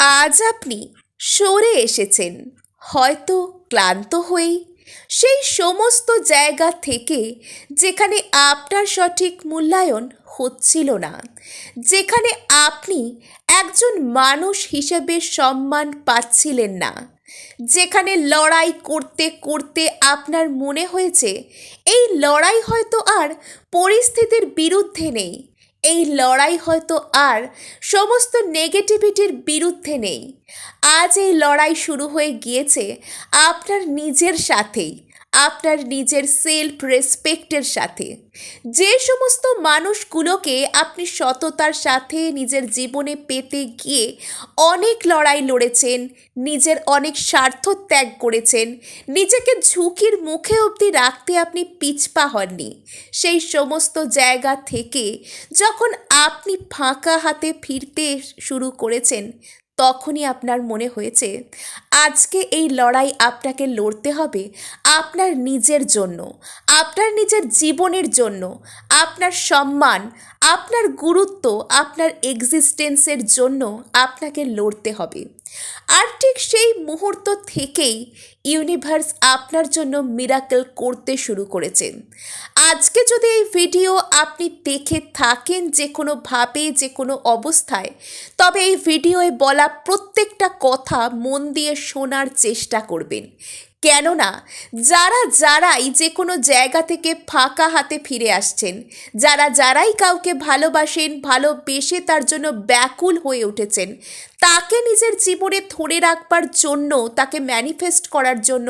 আজ আপনি সরে এসেছেন। হয়তো ক্লান্ত হয়েই সেই সমস্ত জায়গা থেকে যেখানে আপনার সঠিক মূল্যায়ন হচ্ছিল না, যেখানে আপনি একজন মানুষ হিসেবে সম্মান পাচ্ছিলেন না, যেখানে লড়াই করতে করতে আপনার মনে হয়েছে, এই লড়াই হয়তো আর পরিস্থিতির বিরুদ্ধে নেই। এই লড়াই হয়তো আর সমস্ত নেগেটিভিটির বিরুদ্ধে নেই। আজ এই লড়াই শুরু হয়ে গিয়েছে আপনার নিজের সাথেই। আপনার নিজের সেলফ রেসপেক্টের সাথে। যে সমস্ত মানুষগুলোকে আপনি সততার সাথে নিজের জীবনে পেতে গিয়ে অনেক লড়াই লড়েছেন, নিজের অনেক স্বার্থ ত্যাগ করেছেন, নিজেকে ঝুঁকির মুখে অবধি রাখতে আপনি পিছপা হননি। সেই সমস্ত জায়গা থেকে যখন আপনি ফাঁকা হাতে ফিরতে শুরু করেছেন তখনই আপনার মনে হয়েছে, আজকে এই লড়াই আপনাকে লড়তে হবে আপনার নিজের জন্য, আপনার নিজের জীবনের জন্য, আপনার সম্মান, আপনার গুরুত্ব, আপনার এক্সিস্টেন্সের জন্য আপনাকে লড়তে হবে। আর ঠিক সেই মুহূর্ত থেকেই ইউনিভার্স আপনার জন্য মিরাকেল করতে শুরু করেছেন আজকে যদি এই ভিডিও আপনি দেখে থাকেন যে কোনোভাবে যে কোনো অবস্থায়, তবে এই ভিডিওয়ে বলা প্রত্যেকটা কথা মন দিয়ে শোনার চেষ্টা করবেন। কেননা যারা যারাই যে কোনো জায়গা থেকে ফাঁকা হাতে ফিরে আসছেন, যারা যারাই কাউকে ভালোবাসেন, ভালোবেসে তার জন্য ব্যাকুল হয়ে উঠেছেন, তাকে নিজের জীবনে ধরে রাখবার জন্য, তাকে ম্যানিফেস্ট করার জন্য,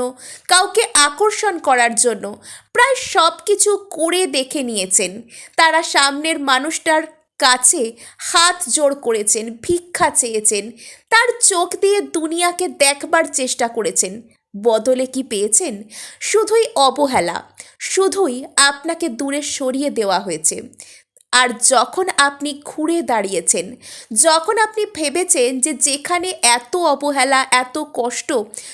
কাউকে আকর্ষণ করার জন্য প্রায় সব কিছু করে দেখে নিয়েছেন। তারা সামনের মানুষটার কাছে হাত জোড় করেছেন, ভিক্ষা চেয়েছেন, তার চোখ দিয়ে দুনিয়াকে দেখবার চেষ্টা করেছেন। বদলে কি পেয়েছেন? শুধুই অবহেলা, শুধুই আপনাকে দূরে সরিয়ে দেওয়া হয়েছে। আর যখন আপনি ঘুরে দাঁড়িয়েছেন, যখন আপনি ভেবেছেন যে যেখানে এত অবহেলা, এত কষ্ট,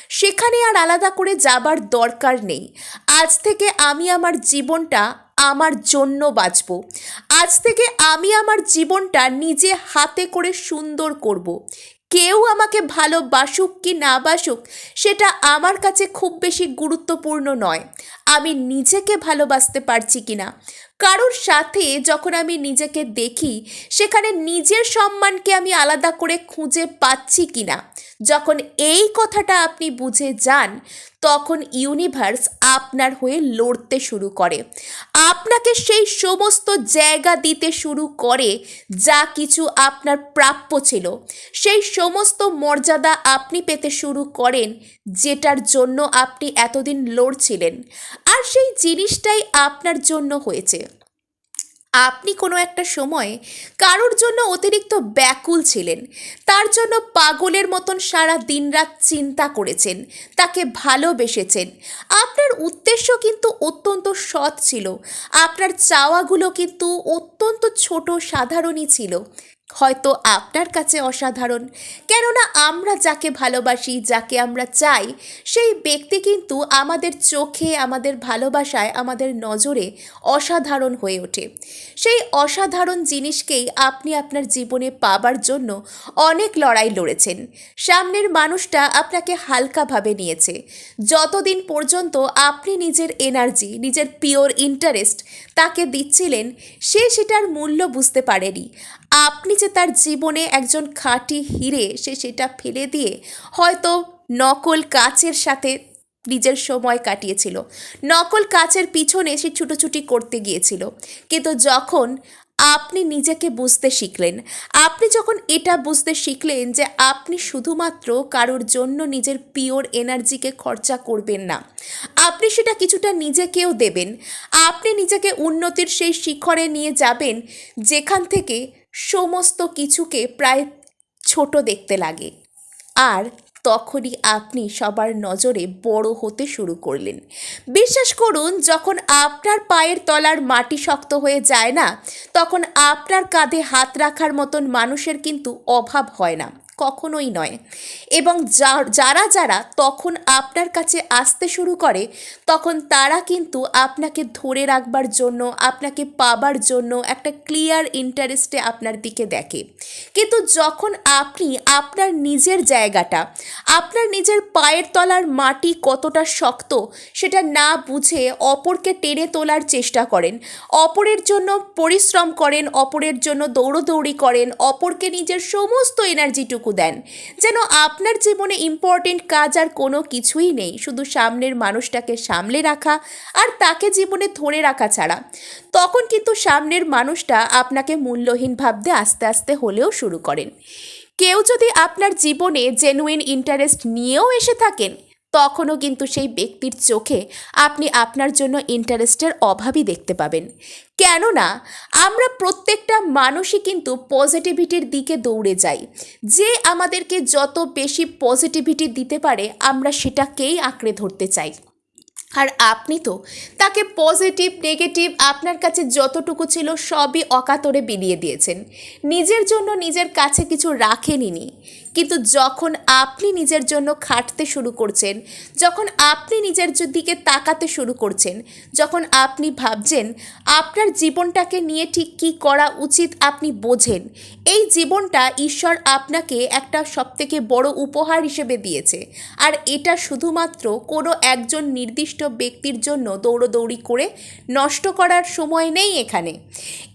সেখানে আর আলাদা করে যাবার দরকার নেই। আজ থেকে আমি আমার জীবনটা আমার জন্য বাঁচব। আজ থেকে আমি আমার জীবনটা নিজে হাতে করে সুন্দর করব। কেউ আমাকে ভালোবাসুক কি না বাসুক, সেটা আমার কাছে খুব বেশি গুরুত্বপূর্ণ নয়। আমি নিজেকে ভালোবাসতে পারছি কি না? কারোর সাথে যখন আমি নিজেকে দেখি, সেখানে নিজের সম্মানকে আমি আলাদা করে খুঁজে পাচ্ছি কি না? যখন এই কথাটা আপনি বুঝে যান তখন ইউনিভার্স আপনার হয়ে লড়তে শুরু করে। আপনাকে সেই সমস্ত জায়গা দিতে শুরু করে যা কিছু আপনার প্রাপ্য ছিল। সেই সমস্ত মর্যাদা আপনি পেতে শুরু করেন যেটার জন্য আপনি এতদিন লড়ছিলেন। আর সেই জিনিসটাই আপনার জন্য হয়েছে। আপনি কোনো একটা সময়ে কারোর জন্য অতিরিক্ত ব্যাকুল ছিলেন। তার জন্য পাগলের মতন সারা দিন রাত চিন্তা করেছেন, তাকে ভালোবেসেছেন। আপনার উদ্দেশ্য কিন্তু অত্যন্ত সৎ ছিল। আপনার চাওয়াগুলো কিন্তু অত্যন্ত ছোট, সাধারণই ছিল। হয়তো আপনার কাছে অসাধারণ। কেননা আমরা যাকে ভালোবাসি, যাকে আমরা চাই, সেই ব্যক্তি কিন্তু আমাদের চোখে, আমাদের ভালোবাসায়, আমাদের নজরে অসাধারণ হয়ে ওঠে। সেই অসাধারণ জিনিসকেই আপনি আপনার জীবনে পাবার জন্য অনেক লড়াই লড়েছেন। সামনের মানুষটা আপনাকে হালকাভাবে নিয়েছে। যতদিন পর্যন্ত আপনি নিজের এনার্জি নিজের পিওর ইন্টারেস্ট তাকে দিচ্ছিলেন, সে সেটার মূল্য বুঝতে পারেনি। আপনি যে তার জীবনে একজন খাঁটি হিরে, সে সেটা ফেলে দিয়ে হয়তো নকল কাচের সাথে নিজের সময় কাটিয়েছিল। নকল কাচের পিছনে সে ছুটোছুটি করতে গিয়েছিল। কিন্তু যখন আপনি নিজেকে বুঝতে শিখলেন, আপনি যখন এটা বুঝতে শিখলেন যে আপনি শুধুমাত্র কারোর জন্য নিজের পিওর এনার্জিকে খরচা করবেন না, আপনি সেটা কিছুটা নিজেকেও দেবেন। আপনি নিজেকে উন্নতির সেই শিখরে নিয়ে যাবেন যেখান থেকে সমস্ত কিছুকে প্রায় ছোট দেখতে লাগে। আর তখনই আপনি সবার নজরে বড় হতে শুরু করলেন। বিশ্বাস করুন, যখন আপনার পায়ের তলার মাটি শক্ত হয়ে যায় না, তখন আপনার কাঁধে হাত রাখার মতন মানুষের কিন্তু অভাব হয় না। কখনোই নয়। এবং যারা যারা তখন আপনার কাছে আসতে শুরু করে, তখন তারা কিন্তু আপনাকে ধরে রাখবার জন্য, আপনাকে পাবার জন্য একটা ক্লিয়ার ইন্টারেস্টে আপনার দিকে দেখে। কিন্তু যখন আপনি আপনার নিজের জায়গাটা, আপনার নিজের পায়ের তলার মাটি কতটা শক্ত, সেটা না বুঝে অপরকে টেনে তোলার চেষ্টা করেন। অপরের জন্য পরিশ্রম করেন, অপরের জন্য দৌড়োদৌড়ি করেন, অপরকে নিজের সমস্ত এনার্জিটুকু দেন। যেন আপনার জীবনে ইম্পর্টেন্ট কাজ আর কোনো কিছুই নেই। শুধু সামনের মানুষটাকে সামলে রাখা আর তাকে জীবনে ধরে রাখা ছাড়া। তখন কিন্তু সামনের মানুষটা আপনাকে মূল্যহীন ভাবতে আস্তে আস্তে হলেও শুরু করেন। কেউ যদি আপনার জীবনে জেনুইন ইন্টারেস্ট নিয়েও এসে থাকেন তখনও কিন্তু সেই ব্যক্তির চোখে আপনি আপনার জন্য ইন্টারেস্টের অভাবই দেখতে পাবেন। কেননা, আমরা প্রত্যেকটা মানুষই কিন্তু পজিটিভিটির দিকে দৌড়ে যাই। যে আমাদেরকে যত বেশি পজিটিভিটি দিতে পারে, আমরা সেটাকেই আঁকড়ে ধরতে চাই। আর আপনি তো তাকে পজিটিভ, নেগেটিভ, আপনার কাছে যতটুকু ছিল সবই অকাতরে বিলিয়ে দিয়েছেন। নিজের জন্য নিজের কাছে কিছু রাখেনি কিন্তু যখন আপনি নিজের জন্য খাটতে শুরু করছেন, যখন আপনি নিজের দিকে তাকাতে শুরু করছেন, যখন আপনি ভাবছেন আপনার জীবনটাকে নিয়ে ঠিক কী করা উচিত আপনি বোঝেন, এই জীবনটা ঈশ্বর আপনাকে একটা সবথেকে বড় উপহার হিসেবে দিয়েছে। আর এটা শুধুমাত্র কোনো একজন নির্দিষ্ট ব্যক্তির জন্য দৌড়োদৌড়ি করে নষ্ট করার সময় নেই এখানে।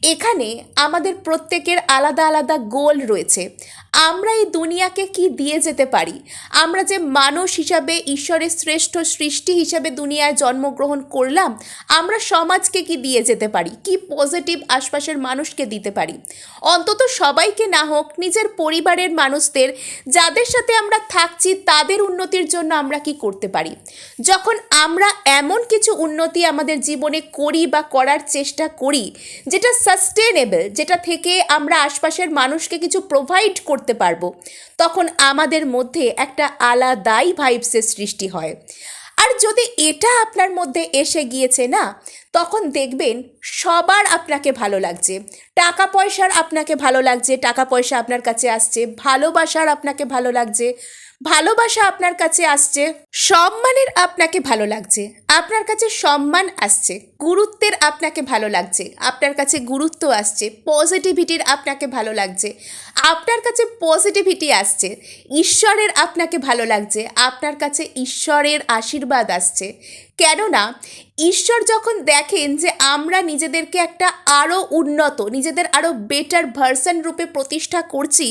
এখানে আমাদের প্রত্যেকের আলাদা আলাদা গোল রয়েছে। আমরা এই দুনিয়াকে কি দিয়ে যেতে পারি? আমরা যে মানুষ হিসাবে, ঈশ্বরের শ্রেষ্ঠ সৃষ্টি হিসাবে দুনিয়ায় জন্মগ্রহণ করলাম, আমরা সমাজকে কি দিয়ে যেতে পারি? কি পজিটিভ আশপাশের মানুষকে দিতে পারি? অন্তত সবাইকে না হোক, নিজের পরিবারের মানুষদের, যাদের সাথে আমরা থাকছি, তাদের উন্নতির জন্য আমরা কি করতে পারি? যখন আমরা এমন কিছু উন্নতি আমাদের জীবনে করি বা করার চেষ্টা করি, যেটা সাস্টেনেবল যেটা থেকে আমরা আশপাশের মানুষকে কিছু প্রোভাইড করতে পারব। তখন আমাদের মধ্যে একটা আলাদাই ভাইবসের সৃষ্টি হয়। আর যদি এটা আপনার মধ্যে এসে গিয়েছে না, তখন দেখবেন সবার আপনাকে ভালো লাগছে। টাকা পয়সার আপনাকে ভালো লাগছে, টাকা পয়সা আপনার কাছে আসছে, ভালোবাসার আপনাকে ভালো লাগছে ভালোবাসা আপনার কাছে আসছে, সম্মানের আপনাকে ভালো লাগছে, আপনার কাছে সম্মান আসছে, গুরুত্বের আপনাকে ভালো লাগছে, আপনার কাছে গুরুত্ব আসছে পজিটিভিটির আপনাকে ভালো লাগছে, আপনার কাছে পজিটিভিটি আসছে, ঈশ্বরের আপনাকে ভালো লাগছে, আপনার কাছে ঈশ্বরের আশীর্বাদ আসছে কেননা ঈশ্বর যখন দেখেন যে আমরা নিজেদেরকে একটা আরও উন্নত, নিজেদের আরও বেটার ভার্সন রূপে প্রতিষ্ঠা করছি,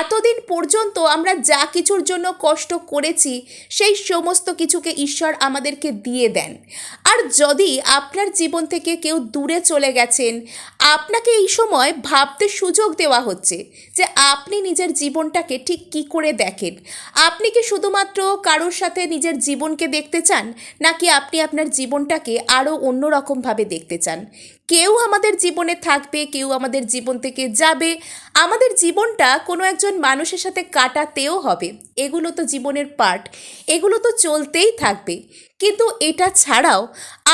এতদিন পর্যন্ত আমরা যা কিছুর জন্য কষ্ট করেছি, সেই সমস্ত কিছুকে ঈশ্বর আমাদেরকে দিয়ে দেন। আর যদি আপনার জীবন থেকে কেউ দূরে চলে গেছেন, আপনাকে এই সময় ভাবতে সুযোগ দেওয়া হচ্ছে যে আপনি নিজের জীবনটাকে ঠিক কী করে দেখেন। আপনি কি শুধুমাত্র কারোর সাথে নিজের জীবনকে দেখতে চান, নাকি আপনি আপনার জীবনটাকে আরও অন্যরকমভাবে দেখতে চান। কেউ আমাদের জীবনে থাকবে, কেউ আমাদের জীবন থেকে যাবে। আমাদের জীবনটা কোনো একজন মানুষের সাথে কাটাতেও হবে। এগুলো তো জীবনের পার্ট। এগুলো তো চলতেই থাকবে। কিন্তু এটা ছাড়াও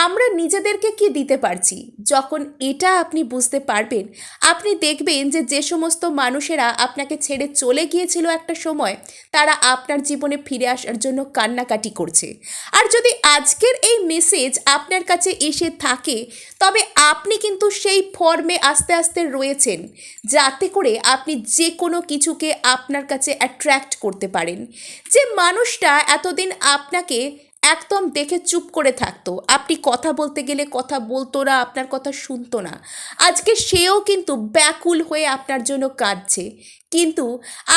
আমরা নিজেদেরকে কি দিতে পারছি? যখন এটা আপনি বুঝতে পারবেন, আপনি দেখবেন যে যে সমস্ত মানুষেরা আপনাকে ছেড়ে চলে গিয়েছিল একটা সময়, তারা আপনার জীবনে ফিরে আসার জন্য কান্নাকাটি করছে। আর যদি আজকের এই মেসেজ আপনার কাছে এসে থাকে, তবে আপনি কিন্তু সেই ফর্মে আস্তে আস্তে রয়েছেন, যাতে করে আপনি যে কোনো কিছুকে আপনার কাছে অ্যাট্রাক্ট করতে পারেন। যে মানুষটা এতদিন আপনাকে একদম দেখে চুপ করে থাকতো। আপনি কথা বলতে গেলে কথা বলতো না, আপনার কথা শুনতো না। আজকে সেও কিন্তু ব্যাকুল হয়ে আপনার জন্য কাঁদছে। কিন্তু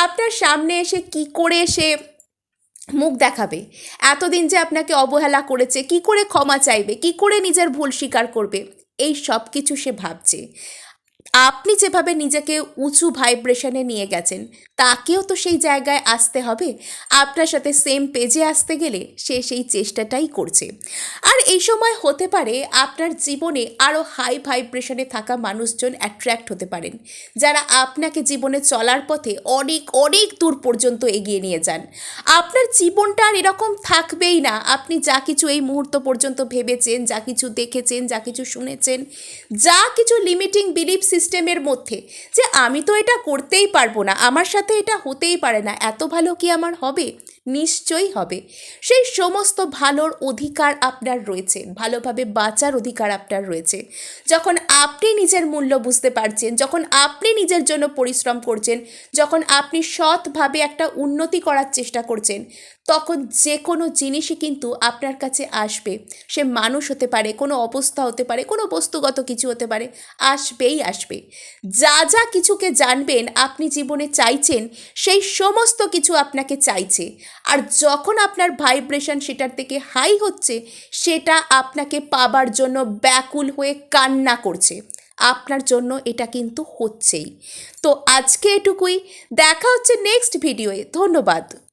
আপনার সামনে এসে কি করে সে মুখ দেখাবে? এতদিন যে আপনাকে অবহেলা করেছে, কি করে ক্ষমা চাইবে? কি করে নিজের ভুল স্বীকার করবে? এই সব কিছু সে ভাবছে। আপনি যেভাবে নিজেকে উঁচু ভাইব্রেশনে নিয়ে গেছেন, তাকেও তো সেই জায়গায় আসতে হবে। আপনার সাথে সেম পেজে আসতে গেলে সে সেই চেষ্টাটাই করছে। আর এই সময় হতে পারে আপনার জীবনে আরও হাই ভাইব্রেশনে থাকা মানুষজন অ্যাট্রাক্ট হতে পারেন, যারা আপনাকে জীবনে চলার পথে অনেক অনেক দূর পর্যন্ত এগিয়ে নিয়ে যান। আপনার জীবনটা আর এরকম থাকবেই না। আপনি যা কিছু এই মুহূর্ত পর্যন্ত ভেবেছেন, যা কিছু দেখেছেন, যা কিছু শুনেছেন, যা কিছু লিমিটিং বিলিফ সিস্টেমের মধ্যে, যে আমি তো এটা করতেই পারব না, আমার সাথে এটা হতেই পারে না, এত ভালো কি আমার হবে? নিশ্চয়ই হবে। সেই সমস্ত ভালোর অধিকার আপনার রয়েছে, ভালোভাবে বাঁচার অধিকার আপনার রয়েছে। যখন আপনি নিজের মূল্য বুঝতে পারছেন, যখন আপনি নিজের জন্য পরিশ্রম করছেন, যখন আপনি সৎভাবে একটা উন্নতি করার চেষ্টা করছেন, তখন যে কোনো জিনিসই কিন্তু আপনার কাছে আসবে। সে মানুষ হতে পারে, কোনো অবস্থা হতে পারে, কোনো বস্তুগত কিছু হতে পারে, আসবেই আসবে। যা যা কিছুকে জানবেন, আপনি জীবনে চাইছেন, সেই সমস্ত কিছু আপনাকে চাইছে। আর যখন আপনার ভাইব্রেশন সেটার থেকে হাই হচ্ছে, সেটা আপনাকে পাবার জন্য ব্যাকুল হয়ে কান্না করছে। আপনার জন্য এটা কিন্তু হচ্ছেই। তো আজকে এটুকুই। দেখা হচ্ছে নেক্সট ভিডিওয়ে ধন্যবাদ।